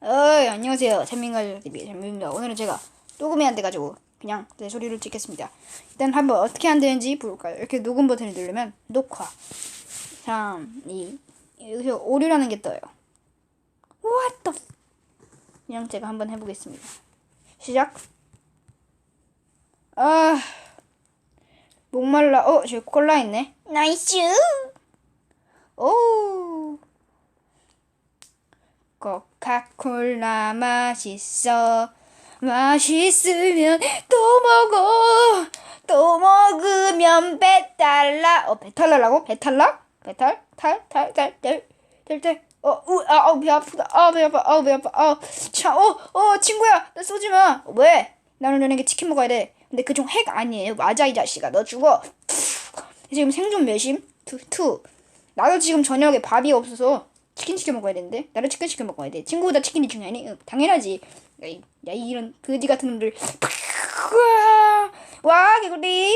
어, 안녕하세요. 찬민가 TV의 찬민입니다. 오늘은 제가 녹음이 안 돼가지고 그냥 내 소리를 찍겠습니다. 일단 한번 어떻게 안 되는지 볼까요? 이렇게 녹음 버튼을 누르면 녹화 3, 2, 여기서 오류라는 게 떠요. What the 그냥 제가 한번 해보겠습니다. 시작. 아, 목말라. 어, 저기 콜라 있네. 나이스. 오. 코카콜라 맛있어. 맛있으면 또 먹어. 또 먹으면 배탈 나 어 배탈 나라고? 배탈 나? 배탈? 탈 탈 탈 탈 탈 탈? 어 우아배 아프다. 아 배 아파. 아 배 아파. 아차어어 친구야 나 쏘지 마왜? 나는 저녁에 치킨 먹어야 돼. 근데 그 중 핵 아니에요. 맞아 이 자식아. 너 죽어. 지금 생존 몇임 투 투. 나도 지금 저녁에 밥이 없어서 치킨 시켜 먹어야 되는데? 나도 치킨 시켜 먹어야 돼. 친구보다 치킨이 중요하니? 응, 당연하지. 야, 이런 그지 같은 놈들. 와 개구리